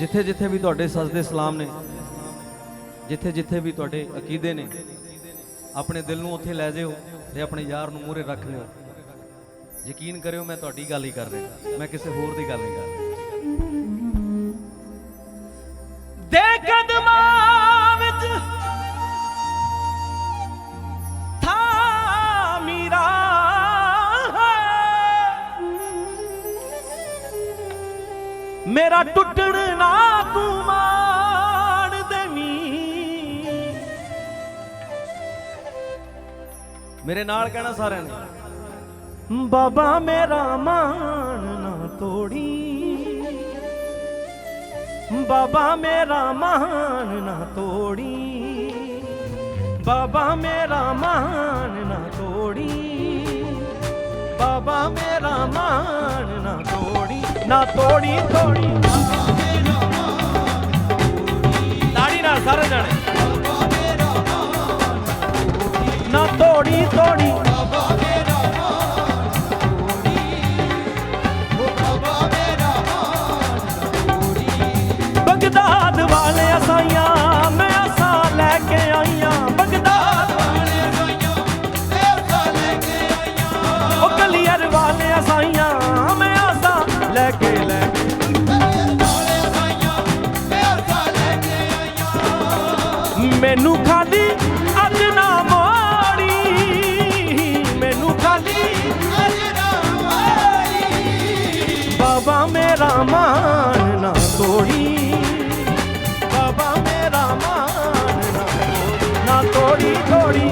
ਜਿੱਥੇ ਜਿੱਥੇ ਵੀ ਤੁਹਾਡੇ ਸਜਦੇ ਸਲਾਮ ਨੇ, ਜਿੱਥੇ ਜਿੱਥੇ ਵੀ ਤੁਹਾਡੇ ਅਕੀਦੇ ਨੇ, ਆਪਣੇ ਦਿਲ ਨੂੰ ਉੱਥੇ ਲੈ ਜਿਓ ਤੇ ਆਪਣੇ ਯਾਰ ਨੂੰ ਮੂਹਰੇ ਰੱਖ ਲਿਓ। ਯਕੀਨ ਕਰਿਓ ਮੈਂ ਤੁਹਾਡੀ ਗੱਲ ਹੀ ਕਰ ਰਿਹਾ। ਮੈਂ ਕਿਸੇ ਹੋਰ ਦੀ ਗੱਲ ਨਹੀਂ ਕਰ ਰਿਹਾ। ਮੇਰਾ ਟੁੱਟਣ ਨਾ ਤੂੰ ਮਾਣ ਦੇਵੀਂ। ਮੇਰੇ ਨਾਲ ਕਹਿਣਾ ਸਾਰਿਆਂ ਨੇ, ਬਾਬਾ ਮੇਰਾ ਮਾਣ ਨਾ ਤੋੜੀ। ਬਾਬਾ ਮੇਰਾ ਮਾਨ ਨਾ ਤੋੜੀ। ਬਾਬਾ ਮੇਰਾ ਮਾਨ ਨਾ ਤੋੜੀ। ਬਾਬਾ ਮੇਰਾ ਮਾਨ ਨਾ ਤੋੜੀ। ਨਾ ਤੋੜੀ ਤੋੜੀ। ਤਾੜੀ ਨਾਲ ਸਾਰੇ ਜਾਣੇ। ਨਾ ਤੋੜੀ ਤੋੜੀ। ਮੈਨੂੰ ਖਾਲੀ ਅੱਜ ਨਾ ਮੋੜੀ। ਮੈਨੂੰ ਖਾਲੀ ਅੱਜ ਨਾ ਮੋੜੀ ਬਾਬਾ ਮੇਰਾ ਮਾਨ ਨਾ ਤੋੜੀ। ਬਾਬਾ ਮੇਰਾ ਮਾਨ ਨਾ ਤੋੜੀ ਨਾ ਤੋੜੀ ਤੋੜੀ